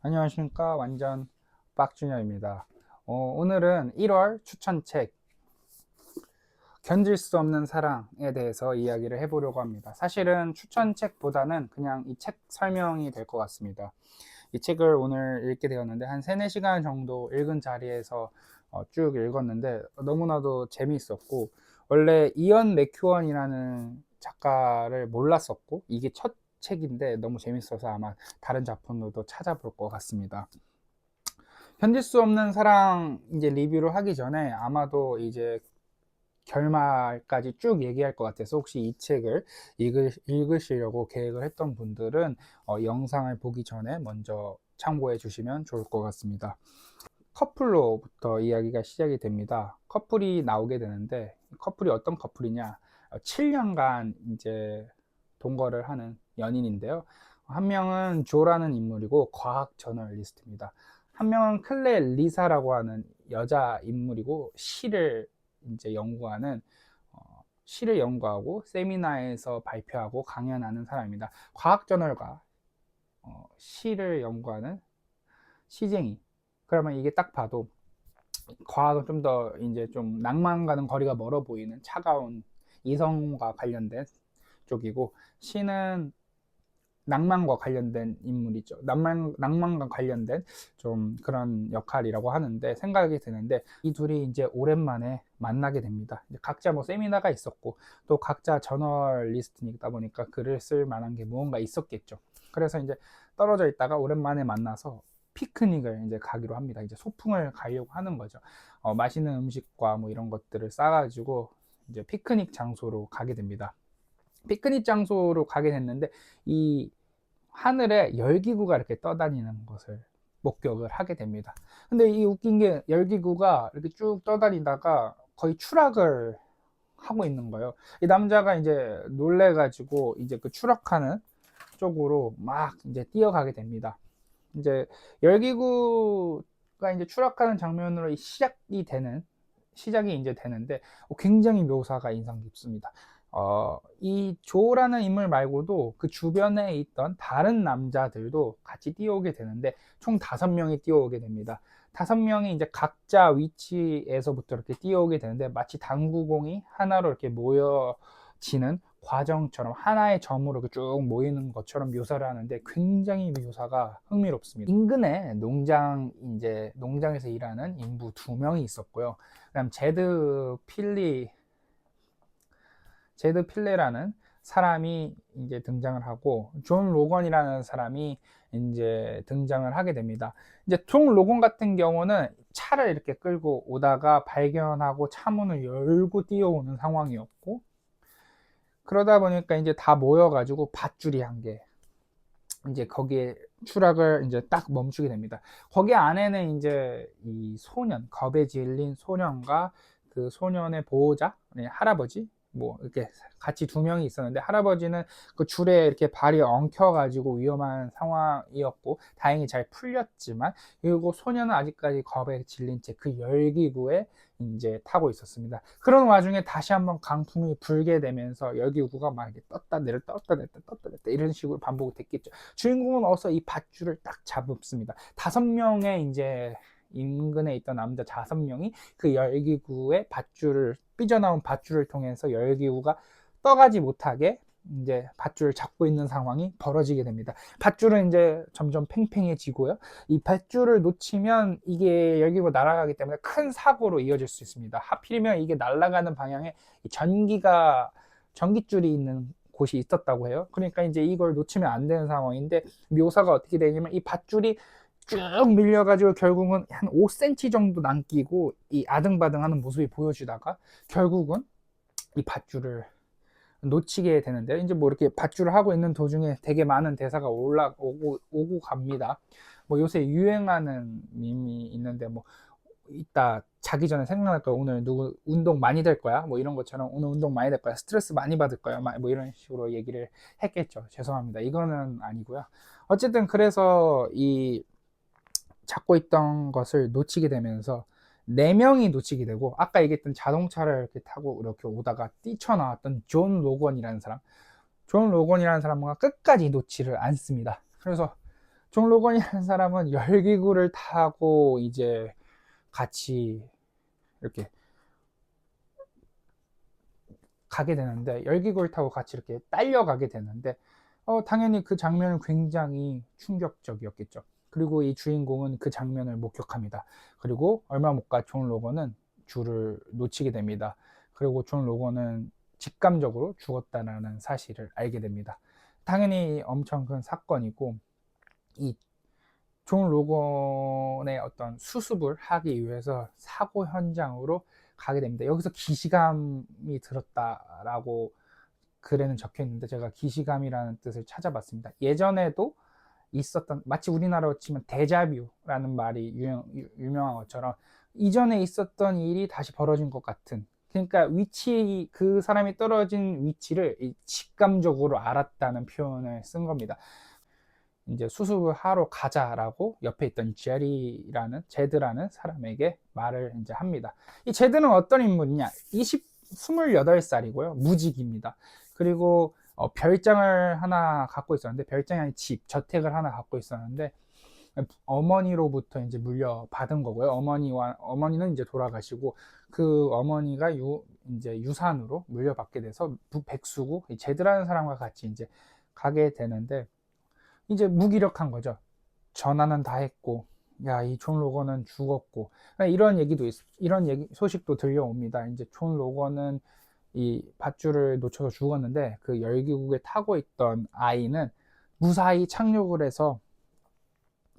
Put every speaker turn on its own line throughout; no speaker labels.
안녕하십니까. 완전 빡준현입니다. 어, 오늘은 1월 추천책 견딜 수 없는 사랑에 대해서 이야기를 해보려고 합니다. 사실은 추천책보다는 그냥 이 책 설명이 될 것 같습니다. 이 책을 오늘 읽게 되었는데 한 3, 4시간 정도 읽은 자리에서 어, 쭉 읽었는데 너무나도 재미있었고 원래 이언 맥큐언이라는 작가를 몰랐었고 이게 첫 책인데 너무 재밌어서 아마 다른 작품도 찾아볼 것 같습니다. 견딜 수 없는 사랑 이제 리뷰를 하기 전에 아마도 이제 결말까지 쭉 얘기할 것 같아서 혹시 이 책을 읽으, 읽으시려고 계획을 했던 분들은 어, 영상을 보기 전에 먼저 참고해 주시면 좋을 것 같습니다. 커플로부터 이야기가 시작이 됩니다. 커플이 나오게 되는데 커플이 어떤 커플이냐? 7년간 이제 동거를 하는 연인인데요. 한 명은 조라는 인물이고 과학 저널리스트입니다. 한 명은 클레 리사라고 하는 여자 인물이고 시를 이제 연구하는 어, 시를 연구하고 세미나에서 발표하고 강연하는 사람입니다. 과학 저널과 어, 시를 연구하는 시쟁이. 그러면 이게 딱 봐도 과학은 좀 더 이제 좀 낭만과는 거리가 멀어 보이는 차가운 이성과 관련된 쪽이고 시는 낭만과 관련된 인물이죠. 낭만, 낭만과 관련된 좀 그런 역할이라고 하는데 생각이 드는데 이 둘이 이제 오랜만에 만나게 됩니다. 각자 뭐 세미나가 있었고 또 각자 저널리스트이다 보니까 글을 쓸 만한 게 무언가 있었겠죠. 그래서 이제 떨어져 있다가 오랜만에 만나서 피크닉을 이제 가기로 합니다. 이제 소풍을 가려고 하는 거죠. 어, 맛있는 음식과 뭐 이런 것들을 싸가지고 이제 피크닉 장소로 가게 됩니다. 피크닉 장소로 가게 됐는데 이 하늘에 열기구가 이렇게 떠다니는 것을 목격을 하게 됩니다. 근데 이 웃긴 게 열기구가 이렇게 쭉 떠다니다가 거의 추락을 하고 있는 거예요. 이 남자가 이제 놀래가지고 이제 그 추락하는 쪽으로 막 이제 뛰어가게 됩니다. 이제 열기구가 이제 추락하는 장면으로 시작이 되는 시작이 이제 되는데 굉장히 묘사가 인상 깊습니다. 어, 이 조라는 인물 말고도 그 주변에 있던 다른 남자들도 같이 뛰어오게 되는데 총 다섯 명이 뛰어오게 됩니다. 다섯 명이 이제 각자 위치에서부터 이렇게 뛰어오게 되는데 마치 당구공이 하나로 이렇게 모여지는 과정처럼 하나의 점으로 쭉 모이는 것처럼 묘사를 하는데 굉장히 묘사가 흥미롭습니다. 인근에 농장 이제 농장에서 일하는 인부 두 명이 있었고요. 그다음 제드 필리 제드 필레라는 사람이 이제 등장을 하고 존 로건이라는 사람이 이제 등장을 하게 됩니다. 이제 존 로건 같은 경우는 차를 이렇게 끌고 오다가 발견하고 차 문을 열고 뛰어오는 상황이었고 그러다 보니까 이제 다 모여가지고 밧줄이 한 개. 이제 거기에 추락을 이제 딱 멈추게 됩니다. 거기 안에는 이제 이 소년, 겁에 질린 소년과 그 소년의 보호자, 네, 할아버지, 뭐 이렇게 같이 두 명이 있었는데 할아버지는 그 줄에 이렇게 발이 엉켜가지고 위험한 상황이었고 다행히 잘 풀렸지만 그리고 소년은 아직까지 겁에 질린 채 그 열기구에 이제 타고 있었습니다. 그런 와중에 다시 한번 강풍이 불게 되면서 열기구가 막 이렇게 떴다 내려 떴다 냈다 떴다 냈다 이런 식으로 반복됐겠죠. 주인공은 어서 이 밧줄을 딱 잡습니다. 다섯 명의 이제 인근에 있던 남자 다섯 명이 그 열기구의 밧줄을 삐져나온 밧줄을 통해서 열기구가 떠가지 못하게 이제 밧줄을 잡고 있는 상황이 벌어지게 됩니다. 밧줄은 이제 점점 팽팽해지고요. 이 밧줄을 놓치면 이게 열기구 날아가기 때문에 큰 사고로 이어질 수 있습니다. 하필이면 이게 날아가는 방향에 전기가 전기줄이 있는 곳이 있었다고 해요. 그러니까 이제 이걸 놓치면 안 되는 상황인데 묘사가 어떻게 되냐면 이 밧줄이 쭉 밀려가지고 결국은 한 5cm 정도 남기고 이 아등바등하는 모습이 보여지다가 결국은 이 밧줄을 놓치게 되는데 이제 뭐 이렇게 밧줄을 하고 있는 도중에 되게 많은 대사가 올라오고 오고 갑니다. 뭐 요새 유행하는 밈이 있는데 뭐 이따 자기 전에 생각날 거야. 오늘 누구 운동 많이 될 거야? 뭐 이런 것처럼 오늘 운동 많이 될 거야. 스트레스 많이 받을 거야. 뭐 이런 식으로 얘기를 했겠죠. 죄송합니다. 이거는 아니고요. 어쨌든 그래서 이 잡고 있던 것을 놓치게 되면서 네 명이 놓치게 되고 아까 얘기했던 자동차를 이렇게 타고 이렇게 오다가 뛰쳐나왔던 존 로건이라는 사람 존 로건이라는 사람은 끝까지 놓지를 않습니다 그래서 존 로건이라는 사람은 열기구를 타고 이제 같이 이렇게 가게 되는데 열기구를 타고 같이 이렇게 딸려가게 되는데 어, 당연히 그 장면은 굉장히 충격적이었겠죠. 그리고 이 주인공은 그 장면을 목격합니다. 그리고 얼마 못 가 존 로건은 줄을 놓치게 됩니다. 그리고 존 로건은 직감적으로 죽었다라는 사실을 알게 됩니다. 당연히 엄청 큰 사건이고 이 존 로건의 어떤 수습을 하기 위해서 사고 현장으로 가게 됩니다. 여기서 기시감이 들었다라고 글에는 적혀 있는데 제가 기시감이라는 뜻을 찾아봤습니다. 예전에도 있었던 마치 우리나라로 치면 데자뷰라는 말이 유명, 유- 유명한 것처럼 이전에 있었던 일이 다시 벌어진 것 같은 그러니까 위치 그 사람이 떨어진 위치를 이 직감적으로 알았다는 표현을 쓴 겁니다. 이제 수습을 하러 가자라고 옆에 있던 제리라는 제드라는 사람에게 말을 이제 합니다. 이 제드는 어떤 인물이냐? 20 28살이고요. 무직입니다. 그리고 어, 별장을 하나 갖고 있었는데 별장이 아닌 집, 저택을 하나 갖고 있었는데 어머니로부터 이제 물려받은 거고요. 어머니와 어머니는 이제 돌아가시고 그 어머니가 유 이제 유산으로 물려받게 돼서 부- 백수고 이 제드라는 사람과 같이 이제 가게 되는데 이제 무기력한 거죠. 전화는 다 했고 야, 이 존 로건은 죽었고 이런 얘기도 있, 이런 얘기 소식도 들려옵니다. 이제 존 로건은 이 밧줄을 놓쳐서 죽었는데 그 열기구에 타고 있던 아이는 무사히 착륙을 해서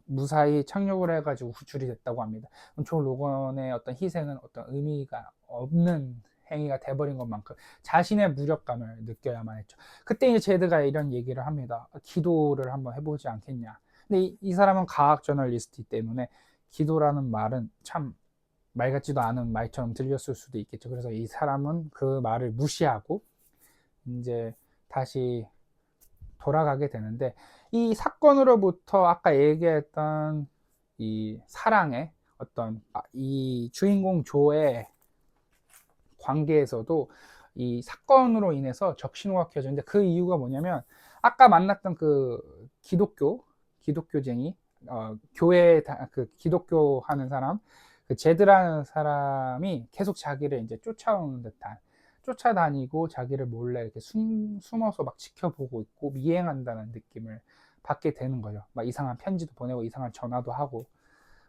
무사히 착륙을 해가지고 구출이 됐다고 합니다. 존 로건의 어떤 희생은 어떤 의미가 없는 행위가 돼버린 것만큼 자신의 무력감을 느껴야만 했죠. 그때 이제 제드가 이런 얘기를 합니다. 기도를 한번 해보지 않겠냐. 근데 이, 이 사람은 과학 저널리스트이기 때문에 기도라는 말은 참 말 같지도 않은 말처럼 들렸을 수도 있겠죠. 그래서 이 사람은 그 말을 무시하고 이제 다시 돌아가게 되는데 이 사건으로부터 아까 얘기했던 이 사랑의 어떤 아, 이 주인공 조의 관계에서도 이 사건으로 인해서 적신호가 켜졌는데 그 이유가 뭐냐면 아까 만났던 그 기독교 기독교쟁이 어, 교회 다, 그 기독교 하는 사람 그 제드라는 사람이 계속 자기를 이제 쫓아오는 듯한 쫓아다니고 자기를 몰래 이렇게 숨, 숨어서 막 지켜보고 있고 미행한다는 느낌을 받게 되는 거죠. 막 이상한 편지도 보내고 이상한 전화도 하고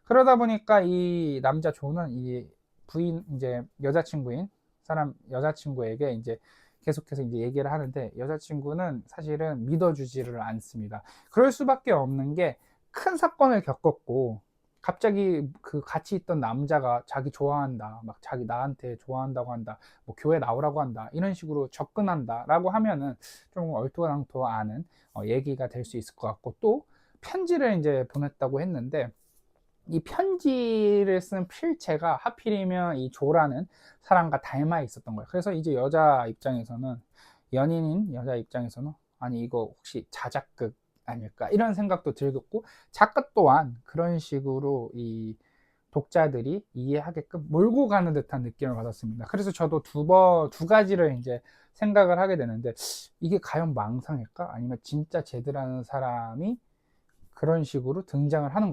그러다 보니까 이 남자 조는 이 부인 이제 여자친구인 사람 여자친구에게 이제 계속해서 이제 얘기를 하는데 여자친구는 사실은 믿어주지를 않습니다. 그럴 수밖에 없는 게 큰 사건을 겪었고 갑자기 그 같이 있던 남자가 자기 좋아한다, 막 자기 나한테 좋아한다고 한다, 뭐 교회 나오라고 한다 이런 식으로 접근한다라고 하면은 좀 얼토당토하는 어, 얘기가 될 수 있을 것 같고 또 편지를 이제 보냈다고 했는데 이 편지를 쓴 필체가 하필이면 이 조라는 사람과 닮아 있었던 거예요. 그래서 이제 여자 입장에서는 연인인 여자 입장에서는 아니 이거 혹시 자작극 아닐까 이런 생각도 들겠고 작가 또한 그런 식으로 이 독자들이 이해하게끔 몰고 가는 듯한 느낌을 받았습니다. 그래서 저도 두 번, 두 가지를 이제 생각을 하게 되는데, 이게 과연 망상일까? 아니면 진짜 제드라는 사람이 그런 식으로 등장을 하는